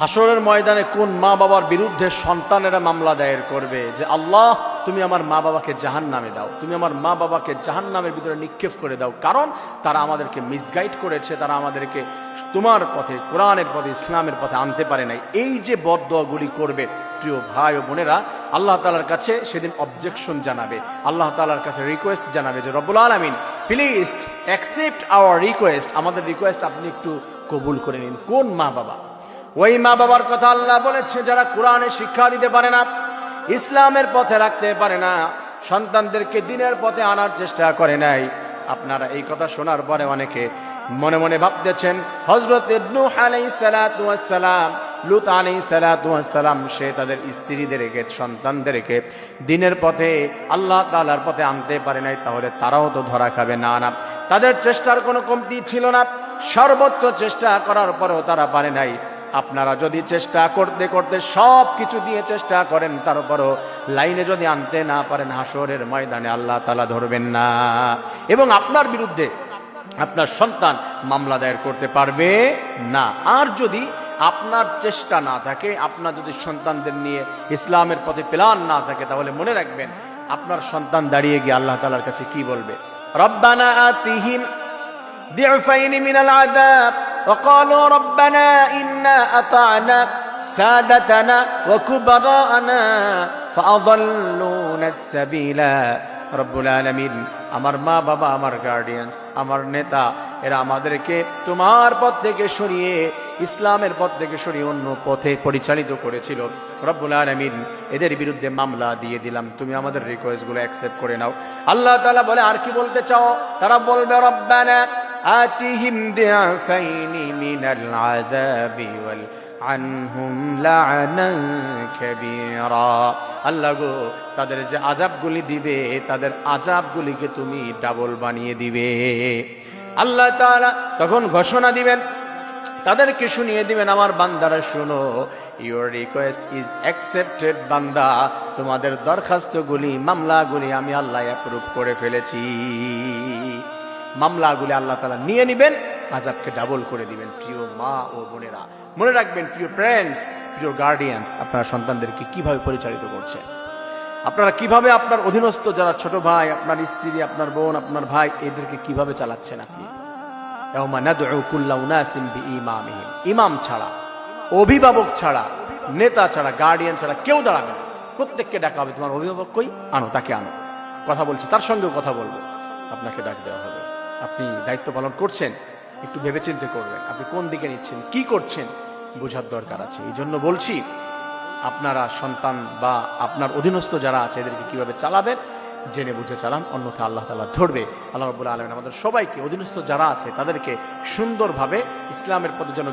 হাসরের ময়দানে কোন মা বাবার বিরুদ্ধে সন্তানেরা মামলা দায়ের করবে? যে, আল্লাহ, তুমি আমার মা বাবাকে জাহান নামে দাও। তুমি আমার মা বাবাকে জাহান নামের ভিতরে নিক্ষেপ করে দাও। কারণ তারা আমাদেরকে মিসগাইড করেছে। তারা আমাদেরকে তোমার পথে, কোরআনের পথে, ইসলামের পথে আনতে পারে নাই। এই যে বদগুলি করবে, প্রিয় ভাই ও বোনেরা, আল্লাহ তালার কাছে সেদিন অবজেকশন জানাবে। আল্লাহ তালার কাছে রিকোয়েস্ট জানাবে যে, রব্বুল আলমিন প্লিজ অ্যাকসেপ্ট আওয়ার রিকোয়েস্ট আমাদের রিকোয়েস্ট আপনি একটু কবুল করে নিন। কোন মা বাবা? ওই মা বাবার কথা আল্লাহ বলেছে, যারা কোরআনে শিক্ষা দিতে পারে না, ইসলামের পথে রাখতে পারে না, সন্তানদেরকে দিনের পথে আনার চেষ্টা করে নাই। আপনারা এই কথা শোনার পরে অনেকে মনে মনে ভাবতেছেন হজরত সালাতু ওয়াস সালাম, লুত আলাইহিস সালাতু ওয়াস সালাম, সে তাদের স্ত্রীদেরকে, সন্তানদেরকে দিনের পথে, আল্লাহ তাআলার পথে আনতে পারে নাই, তাহলে তারাও তো ধরা খাবে। না না, তাদের চেষ্টার কোনো কমতি ছিল না। সর্বোচ্চ চেষ্টা করার পরেও তারা পারে নাই। আপনারা যদি চেষ্টা করতে করতে সব কিছু দিয়ে চেষ্টা করেন, তারপরও লাইনে যদি আনতে না পারেন হাসরের ময়দানে আল্লাহ তালা ধরবেন না। এবং আপনার বিরুদ্ধে আপনার সন্তান মামলা দায়ের করতে পারবে না। আর যদি আপনার চেষ্টা না থাকে, আপনার যদি সন্তানদের নিয়ে ইসলামের পথে প্ল্যান না থাকে, তাহলে মনে রাখবেন, আপনার সন্তান দাঁড়িয়ে গিয়ে আল্লাহ তালার কাছে কি বলবে? রব্বানা আতিহিম দিয়ফাইনি মিনাল আদাব وقالوا ربنا إنا أطعنا سادتنا وكبراءنا فأضلونا السبيل রব্বুল আলমিন আমার মা বাবা আমার গার্ডিয়ানস আমার নেতা এরা আমাদেরকে তোমার পথ থেকে সরিয়ে ইসলামের পথ থেকে সরিয়ে অন্য পথে পরিচালিত করেছিল রব্বুল আলমিন এদের বিরুদ্ধে মামলা দিয়ে দিলাম তুমি আমাদের রিকোয়েস্টগুলো অ্যাকসেপ্ট করে নাও আল্লাহ তালা বলে আর কি বলতে চাও তারা বলবে রব্বানা آتهم ضعفين من العذاب والعنهم لعنا كبيرا আল্লাহ গো তাদের যে আজাবগুলি দিবে তাদের আজাবগুলিকে তুমি ডাবল বানিয়ে দিবে আল্লাহ তাআলা তখন ঘোষণা দিবেন তাদেরকে শুনিয়ে দিবেন আমার বান্দারা শুনো ইউর রিকোয়েস্ট ইজ অ্যাকসেপ্টেড বান্দা তোমাদের দরখাস্তগুলি মামলাগুলি আমি আল্লাহ অ্যাপ্রুভ করে ফেলেছি মামলাগুলি আল্লাহ তালা নিয়ে নিবেন আজাবকে ডাবল করে দিবেন। প্রিয় মা ও বোনেরা, মনে রাখবেন, প্রিয় ফ্রেন্ডস প্রিয় গার্ডিয়ানস আপনার সন্তানদেরকে কীভাবে পরিচালিত করছে? আপনারা কীভাবে আপনার অধীনস্থ যারা ছোট ভাই, আপনার স্ত্রী, আপনার বোন, আপনার ভাই, এদেরকে কীভাবে চালাচ্ছেন আপনি। ইমাম ছাড়া, অভিভাবক ছাড়া, নেতা ছাড়া গার্ডিয়ান ছাড়া কেউ দাঁড়াবে না। প্রত্যেককে ডাকা হবে, তোমার অভিভাবক কই? আনো, তাকে আনো। কথা বলছি, তার সঙ্গেও কথা বলব। আপনাকে ডাক দেওয়া হবে। আপনি দায়িত্ব পালন করছেন, একটু ভেবেচিন্তে করবেন। আপনি কোন দিকে নিচ্ছেন, কি করছেন, বোঝার দরকার আছে। এই জন্য বলছি, আপনারা সন্তান বা আপনার অধীনস্থ যারা আছে, এদেরকে কীভাবে চালাবেন, জেনে বুঝে চালান, অন্যথা আল্লাহ তালা ধরবে। আল্লাহ রবুল্লা আলমেন আমাদের সবাইকে, অধীনস্থ যারা আছে, তাদেরকে সুন্দরভাবে ইসলামের পথে যেন